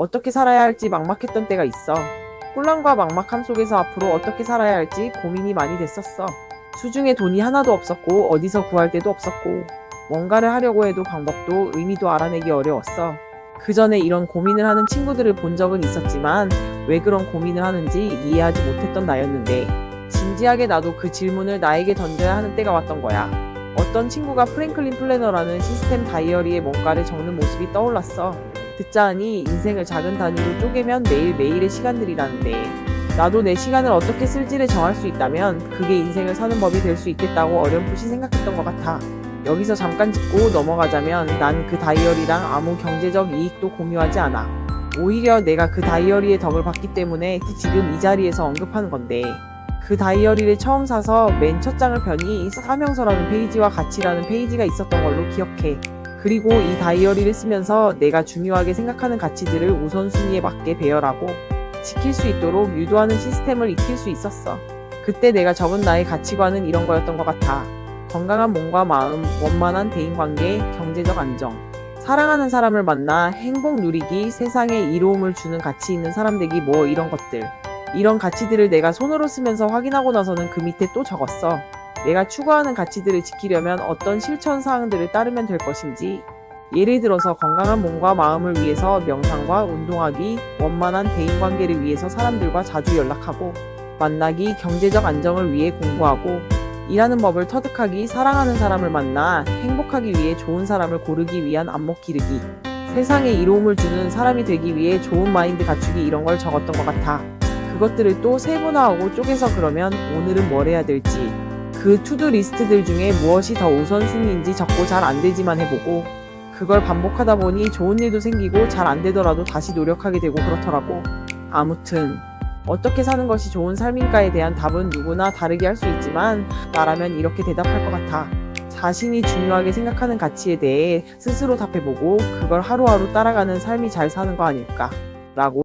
어떻게 살아야 할지 막막했던 때가 있어. 혼란과 막막함 속에서 앞으로 어떻게 살아야 할지 고민이 많이 됐었어. 수중에 돈이 하나도 없었고 어디서 구할 데도 없었고 뭔가를 하려고 해도 방법도 의미도 알아내기 어려웠어. 그 전에 이런 고민을 하는 친구들을 본 적은 있었지만 왜 그런 고민을 하는지 이해하지 못했던 나였는데 진지하게 나도 그 질문을 나에게 던져야 하는 때가 왔던 거야. 어떤 친구가 프랭클린 플래너라는 시스템 다이어리에 뭔가를 적는 모습이 떠올랐어. 듣자 하니 인생을 작은 단위로 쪼개면 매일매일의 시간들이라는데 나도 내 시간을 어떻게 쓸지를 정할 수 있다면 그게 인생을 사는 법이 될 수 있겠다고 어렴풋이 생각했던 것 같아. 여기서 잠깐 짚고 넘어가자면 난 그 다이어리랑 아무 경제적 이익도 공유하지 않아. 오히려 내가 그 다이어리의 덕을 봤기 때문에 지금 이 자리에서 언급하는 건데 그 다이어리를 처음 사서 맨 첫 장을 펴니 사명서라는 페이지와 가치라는 페이지가 있었던 걸로 기억해. 그리고 이 다이어리를 쓰면서 내가 중요하게 생각하는 가치들을 우선순위에 맞게 배열하고 지킬 수 있도록 유도하는 시스템을 익힐 수 있었어. 그때 내가 적은 나의 가치관은 이런 거였던 것 같아. 건강한 몸과 마음, 원만한 대인관계, 경제적 안정. 사랑하는 사람을 만나 행복 누리기, 세상에 이로움을 주는 가치 있는 사람 되기 뭐 이런 것들. 이런 가치들을 내가 손으로 쓰면서 확인하고 나서는 그 밑에 또 적었어. 내가 추구하는 가치들을 지키려면 어떤 실천 사항들을 따르면 될 것인지. 예를 들어서 건강한 몸과 마음을 위해서 명상과 운동하기, 원만한 대인 관계를 위해서 사람들과 자주 연락하고, 만나기, 경제적 안정을 위해 공부하고, 일하는 법을 터득하기, 사랑하는 사람을 만나 행복하기 위해 좋은 사람을 고르기 위한 안목 기르기, 세상에 이로움을 주는 사람이 되기 위해 좋은 마인드 갖추기 이런 걸 적었던 것 같아. 그것들을 또 세분화하고 쪼개서 그러면 오늘은 뭘 해야 될지, 그 투두 리스트들 중에 무엇이 더 우선순위인지 적고 잘 안 되지만 해보고, 그걸 반복하다 보니 좋은 일도 생기고 잘 안 되더라도 다시 노력하게 되고 그렇더라고. 아무튼, 어떻게 사는 것이 좋은 삶인가에 대한 답은 누구나 다르게 할 수 있지만, 나라면 이렇게 대답할 것 같아. 자신이 중요하게 생각하는 가치에 대해 스스로 답해보고, 그걸 하루하루 따라가는 삶이 잘 사는 거 아닐까. 라고.